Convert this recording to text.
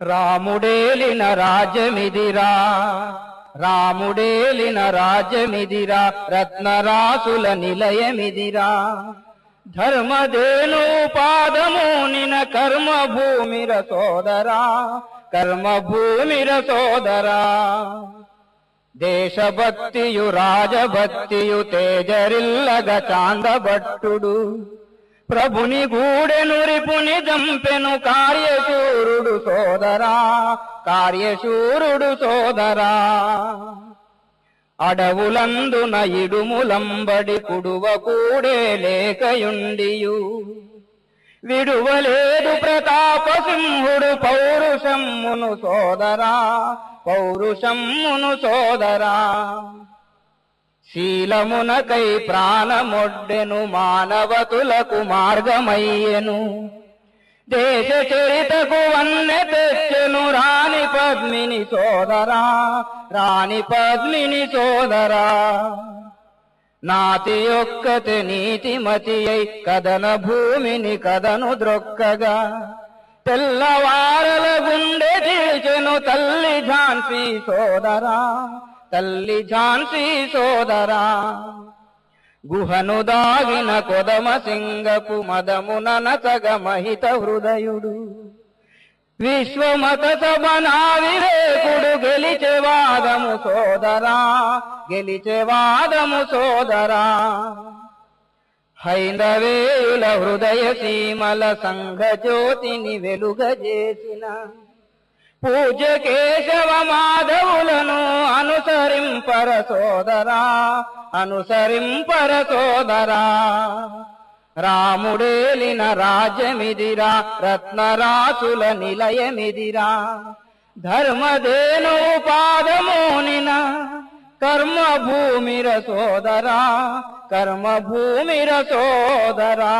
రాముడేలిన రాజ్యమిదిరా రాముడేలిన రాజ్యమిదిరా రత్నరాసుల నిలయమిదిరా. ధర్మదేను పాదము నిన కర్మభూమిర సోదరా కర్మభూమిర సోదరా. దేశభక్తియు రాజభక్తియు తేజరిల్లగ చాందభట్టుడు. ప్రభుని గూడెను రిపుని జంపెను కార్యశూరుడు సోదరా కార్యశూరుడు సోదరా. అడవులందున ఇడుములంబడి కుడువ కూడే లేకయుండియు. విడువలేదు ప్రతాప సింహుడు పౌరుషమ్మును సోదరా పౌరుషమ్మును సోదరా. శీలమునకై ప్రాణమొడ్డెను మానవతులకు మార్గమయ్యెను. దేశ చరితకు వన్నె తెచ్చెను రాణి పద్మిని సోదరా రాణి పద్మిని సోదరా. నాతి యొక్కతే నీతిమతి అయి కదన భూమిని కదను ద్రొక్కగా. తెల్లవారల గుండె తీర్చెను తల్లి ఝాన్సీ సోదరా తల్లి ఝాన్సీ సోదరా గుహను దాగిన కొదమ సింగపు మదమున నచగ మహిత హృదయుడు. విశ్వమత సభనా వివేకుడు గెలిచే వాదము సోదరా గెలిచే వాదము సోదరా. హైందవేయుల హృదయ సీమల సంఘ జ్యోతిని వెలుగజేసిన పూజ కేశవ మాధవు అనుసరింపర సోదరా అనుసరింపర సోదరా రాముడేలిన రాజ్యమిదిరా రత్నరాసుల నిలయమిదిరా. ధర్మదేను పాదమోనిన కర్మ భూమిర సోదరా కర్మ భూమిర సోదరా.